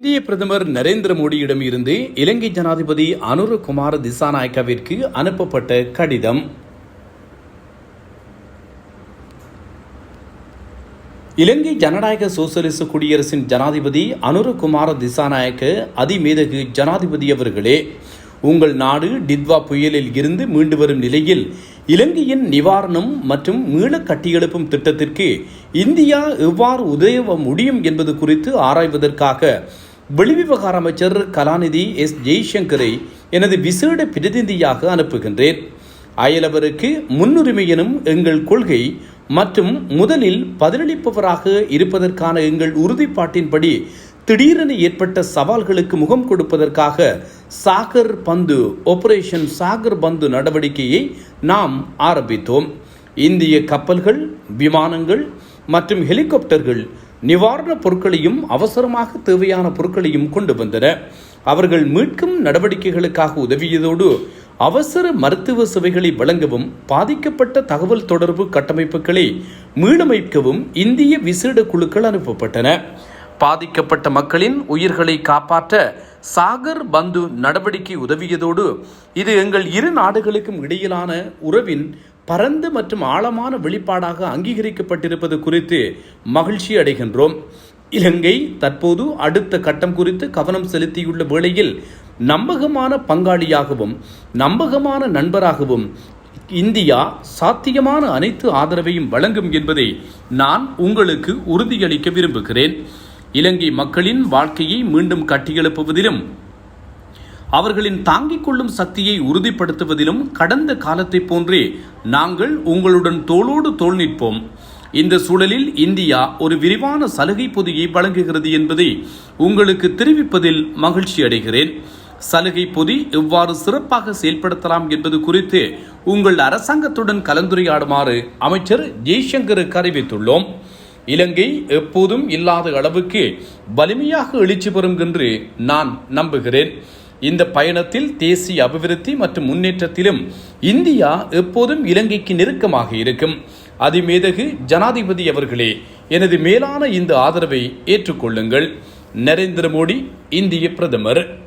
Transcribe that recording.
இந்திய பிரதமர் நரேந்திர மோடியிடம் இருந்து இலங்கை ஜனாதிபதி அனுரகுமார திசாநாயக்கவிற்கு அனுப்பப்பட்ட கடிதம். இலங்கை ஜனநாயக சோசலிச குடியரசின் ஜனாதிபதி அனுரகுமார திசாநாயக்க அதிமேதகு ஜனாதிபதி அவர்களே உங்கள் நாடு டித்வா புயலில் இருந்து மீண்டு வரும் நிலையில் இலங்கையின் நிவாரணம் மற்றும் மீள கட்டியெழுப்பும் திட்டத்திற்கு இந்தியா எவ்வாறு உதவ முடியும் என்பது குறித்து ஆராய்வதற்காக வெளிவிவகார அமைச்சர் கலாநிதி எஸ். ஜெய்சங்கரை எனது விசேட பிரதிநிதியாக அனுப்புகின்றேன். அயலவருக்கு முன்னுரிமை எனும் எங்கள் கொள்கை மற்றும் முதலில் பதிலளிப்பவராக இருப்பதற்கான எங்கள் உறுதிப்பாட்டின்படி திடீரென ஏற்பட்ட சவால்களுக்கு முகம் கொடுப்பதற்காக சாகர் பந்து ஆபரேஷன் சாகர் பந்து நடவடிக்கையை நாம் ஆரம்பித்தோம். இந்திய கப்பல்கள் விமானங்கள் மற்றும் ஹெலிகாப்டர்கள் நிவாரணப் பொருட்களையும் அவசரமாக தேவையான பொருட்களையும் கொண்டு வந்தன. அவர்கள் மீட்கும் நடவடிக்கைகளுக்காக உதவியதோடு அவசர மருத்துவ சேவைகளை வழங்கவும் பாதிக்கப்பட்ட தகவல் தொடர்பு கட்டமைப்புகளை மீளமைக்கவும் இந்திய விசேட குழுக்கள் அனுப்பப்பட்டன. பாதிக்கப்பட்ட மக்களின் உயிர்களை காப்பாற்ற சாகர் பந்து நடவடிக்கை உதவியதோடு இது எங்கள் இரு நாடுகளுக்கும் இடையிலான உறவின் பரந்த மற்றும் ஆழமான வெளிப்பாடாக அங்கீகரிக்கப்பட்டிருப்பது குறித்து மகிழ்ச்சி அடைகின்றோம். இலங்கை தற்போது அடுத்த கட்டம் குறித்து கவனம் செலுத்தியுள்ள வேளையில் நம்பகமான பங்காளியாகவும் நம்பகமான நண்பராகவும் இந்தியா சாத்தியமான அனைத்து ஆதரவையும் வழங்கும் என்பதை நான் உங்களுக்கு உறுதியளிக்க விரும்புகிறேன். இலங்கை மக்களின் வாழ்க்கையை மீண்டும் கட்டியெழுப்புவதிலும் அவர்களின் தாங்கிக் கொள்ளும் சக்தியை உறுதிப்படுத்துவதிலும் கடந்த காலத்தைப் போன்றே நாங்கள் உங்களுடன் தோளோடு தோல் நிற்போம். இந்த சூழலில் இந்தியா ஒரு விரிவான சலுகை பொதியை வழங்குகிறது என்பதை உங்களுக்கு தெரிவிப்பதில் மகிழ்ச்சி அடைகிறேன். சலுகை பொதி எவ்வாறு சிறப்பாக செயல்படுத்தலாம் என்பது குறித்து உங்கள் அரசாங்கத்துடன் கலந்துரையாடுமாறு அமைச்சர் ஜெய்சங்கருக்கு அறிவித்துள்ளோம். இலங்கை எப்போதும் இல்லாத அளவுக்கு வலிமையாக எழுச்சி பெறும் என்று நான் நம்புகிறேன். இந்த பயணத்தில் தேசிய அபிவிருத்தி மற்றும் முன்னேற்றத்திலும் இந்தியா எப்போதும் இலங்கைக்கு நெருக்கமாக இருக்கும். அதிமேதகு ஜனாதிபதி அவர்களே எனது மேலான இந்த ஆதரவை ஏற்றுக்கொள்ளுங்கள். நரேந்திர மோடி இந்திய பிரதமர்.